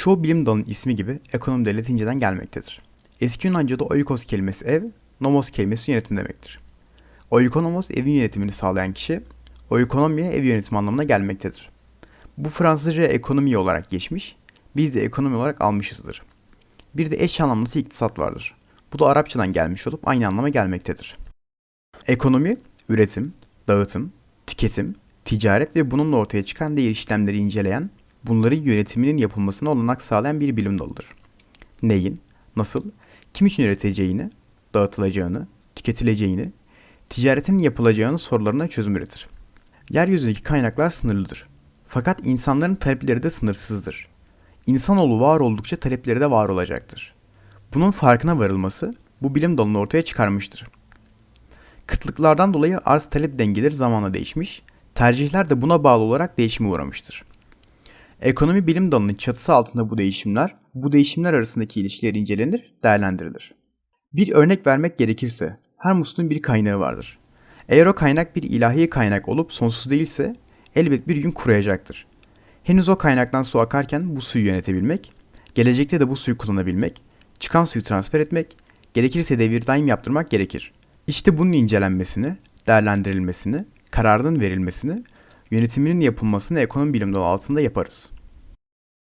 Çoğu bilim dalının ismi gibi ekonomi de Latinceden gelmektedir. Eski Yunanca'da oikos kelimesi ev, nomos kelimesi yönetim demektir. Oikonomos evin yönetimini sağlayan kişi, oikonomiye ev yönetimi anlamına gelmektedir. Bu Fransızca ekonomi olarak geçmiş, biz de ekonomi olarak almışızdır. Bir de eş anlamlısı iktisat vardır. Bu da Arapçadan gelmiş olup aynı anlama gelmektedir. Ekonomi, üretim, dağıtım, tüketim, ticaret ve bununla ortaya çıkan diğer işlemleri inceleyen, bunların yönetiminin yapılmasına olanak sağlayan bir bilim dalıdır. Neyin, nasıl, kim için üreteceğini, dağıtılacağını, tüketileceğini, ticaretin yapılacağını sorularına çözüm üretir. Yeryüzündeki kaynaklar sınırlıdır. Fakat insanların talepleri de sınırsızdır. İnsanoğlu var oldukça talepleri de var olacaktır. Bunun farkına varılması bu bilim dalını ortaya çıkarmıştır. Kıtlıklardan dolayı arz talep dengeleri zamanla değişmiş, tercihler de buna bağlı olarak değişime uğramıştır. Ekonomi bilim dalının çatısı altında bu değişimler, bu değişimler arasındaki ilişkiler incelenir, değerlendirilir. Bir örnek vermek gerekirse, her musluğun bir kaynağı vardır. Eğer o kaynak bir ilahi kaynak olup sonsuz değilse, elbet bir gün kuruyacaktır. Henüz o kaynaktan su akarken bu suyu yönetebilmek, gelecekte de bu suyu kullanabilmek, çıkan suyu transfer etmek, gerekirse devir daim yaptırmak gerekir. İşte bunun incelenmesini, değerlendirilmesini, kararının verilmesini, yönetiminin yapılmasını ekonomi bilim dalı altında yaparız.